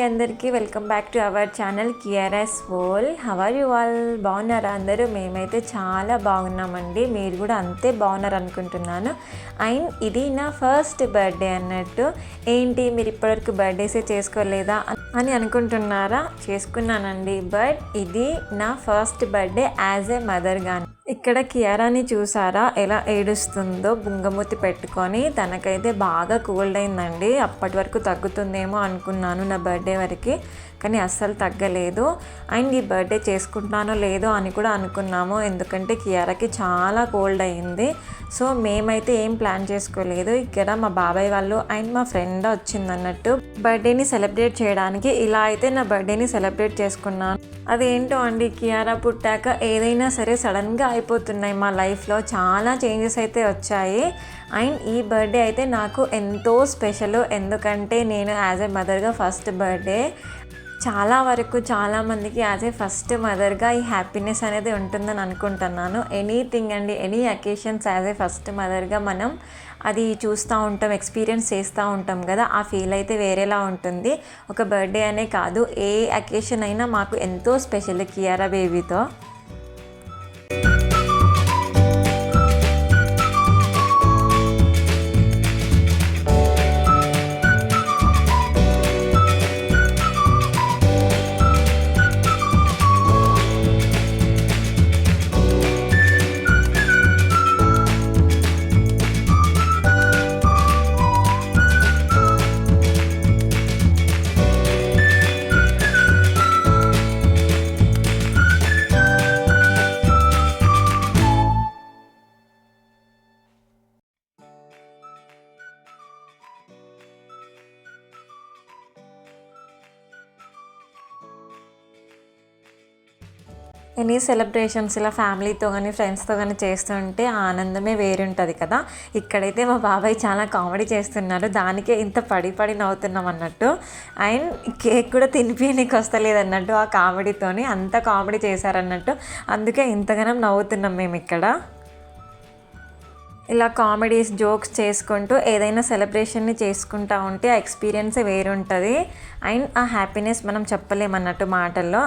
అండి అందరికీ. Welcome back to our channel కియర్ఎస్ వోల్ హవర్ యు ఆల్ బాగున్నారా అందరూ? మేమైతే చాలా బాగున్నామండి. మీరు కూడా అంతే బాగున్నారు అనుకుంటున్నాను అండ్ ఇది నా ఫస్ట్ బర్త్డే అన్నట్టు. ఏంటి? మీరు ఇప్పటివరకు బర్త్డేసే చేసుకోలేదా అని అనుకుంటున్నారా? చేసుకున్నానండి. బట్ ఇది నా ఫస్ట్ బర్త్డే యాజ్ ఏ గాని. ఇక్కడ కియారాని చూసారా? ఎలా ఏడుస్తుందో బుంగమూతి పెట్టుకొని తనకైతే బాగా కూల్డ్ అయిందండి. అప్పటి వరకు తగ్గుతుందేమో అనుకున్నాను నా బర్త్డే వరకు కానీ అస్సలు తగ్గలేదు. అండ్ ఈ బర్త్డే చేసుకుంటానో లేదో అని కూడా అనుకున్నాము. ఎందుకంటే కియారాకి చాలా కోల్డ్ అయింది. సో మేమైతే ఏం ప్లాన్ చేసుకోలేదు. ఇక్కడ మా బాబాయ్ వాళ్ళు అండ్ మా ఫ్రెండ్ వచ్చింది అన్నట్టు బర్త్డేని సెలబ్రేట్ చేయడానికి ఇలా అయితే నా బర్త్డేని సెలబ్రేట్ చేసుకున్నాను. అదేంటో అండి కియారా పుట్టాక ఏదైనా సరే సడన్గా అయిపోతున్నాయి మా లైఫ్లో. చాలా చేంజెస్ అయితే వచ్చాయి. అండ్ ఈ బర్త్డే అయితే నాకు ఎంతో స్పెషల్. ఎందుకంటే నేను యాజ్ ఎ మదర్గా ఫస్ట్ బర్త్డే. చాలా వరకు చాలామందికి యాజ్ ఏ ఫస్ట్ మదర్గా ఈ హ్యాపీనెస్ అనేది ఉంటుందని అనుకుంటున్నాను. ఎనీథింగ్ అండి any occasions as a first మదర్గా మనం అది చూస్తూ ఉంటాం ఎక్స్పీరియన్స్ చేస్తూ ఉంటాం కదా ఆ ఫీల్ అయితే వేరేలా ఉంటుంది. ఒక బర్త్డే అనే కాదు ఏ అకేషన్ అయినా మాకు ఎంతో స్పెషల్ కియారా బేబీతో. ఎనీ సెలబ్రేషన్స్ ఇలా ఫ్యామిలీతో కానీ ఫ్రెండ్స్తో కానీ చేస్తుంటే ఆనందమే వేరుంటుంది కదా. ఇక్కడైతే మా బాబాయ్ చాలా కామెడీ చేస్తున్నారు. దానికే ఇంత పడి పడి నవ్వుతున్నాం అన్నట్టు. అండ్ కేక్ కూడా తినిపించడానికి వస్తలేదు అన్నట్టు ఆ కామెడీతోని అంత కామెడీ చేశారన్నట్టు. అందుకే ఇంతగానం నవ్వుతున్నాం మేము ఇక్కడ. ఇలా కామెడీస్ జోక్స్ చేసుకుంటూ ఏదైనా సెలబ్రేషన్ని చేసుకుంటా ఉంటే ఆ ఎక్స్పీరియన్స్ వేరుంటుంది. అండ్ ఆ హ్యాపీనెస్ మనం చెప్పలేమన్నట్టు మాటల్లో.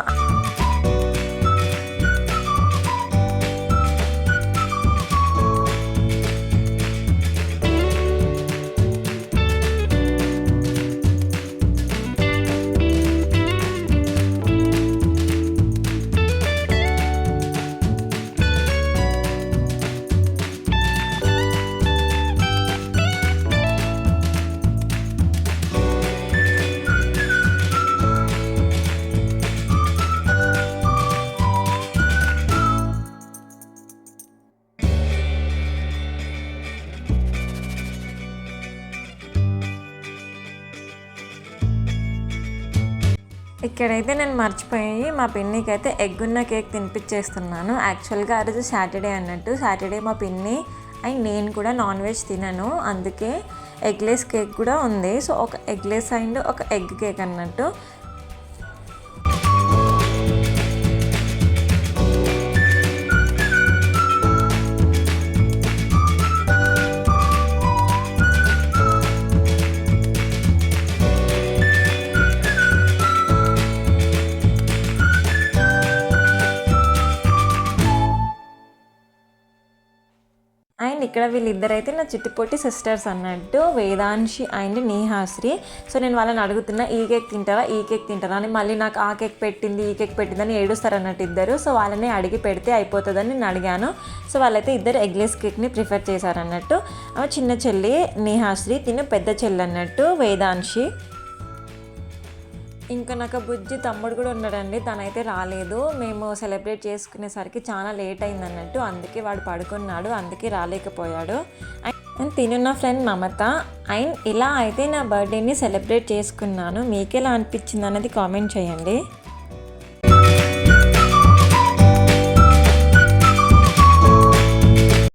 ఇక్కడైతే నేను మర్చిపోయి మా పిన్నికి అయితే ఎగ్ ఉన్న కేక్ తినిపించేస్తున్నాను యాక్చువల్గా ఆ రోజు సాటర్డే అన్నట్టు. సాటర్డే మా పిన్ని అండ్ నేను కూడా నాన్ వెజ్ తినను. అందుకే ఎగ్లెస్ కేక్ కూడా ఉంది. సో ఒక ఎగ్లెస్ అండ్ ఒక ఎగ్ కేక్ అన్నట్టు. అండ్ ఇక్కడ వీళ్ళిద్దరైతే నా చిట్టిపొట్టి సిస్టర్స్ అన్నట్టు వేదాంశి అండ్ నేహాశ్రీ. సో నేను వాళ్ళని అడుగుతున్నా ఈ కేక్ తింటారా ఈ కేక్ తింటారా అని మళ్ళీ నాకు ఆ కేక్ పెట్టింది ఈ కేక్ పెట్టిందని ఏడుస్తారు అన్నట్టు ఇద్దరు. సో వాళ్ళని అడిగి పెడితే అయిపోతుందని నేను అడిగాను. సో వాళ్ళైతే ఇద్దరు ఎగ్లెస్ కేక్ని ప్రిఫర్ చేశారన్నట్టు. ఆమె చిన్న చెల్లి నేహాశ్రీ తిను పెద్ద చెల్లి అన్నట్టు వేదాంశి. ఇంకా నాకు బుజ్జి తమ్ముడు కూడా ఉన్నాడండి. తనైతే రాలేదు. మేము సెలబ్రేట్ చేసుకునేసరికి చాలా లేట్ అయింది అన్నట్టు అందుకే వాడు పడుకున్నాడు. అందుకే రాలేకపోయాడు. అండ్ తినున్న ఫ్రెండ్ మమత. అండ్ ఇలా అయితే నా బర్త్డేని సెలబ్రేట్ చేసుకున్నాను. మీకు ఎలా అనిపించింది అన్నది కామెంట్ చేయండి.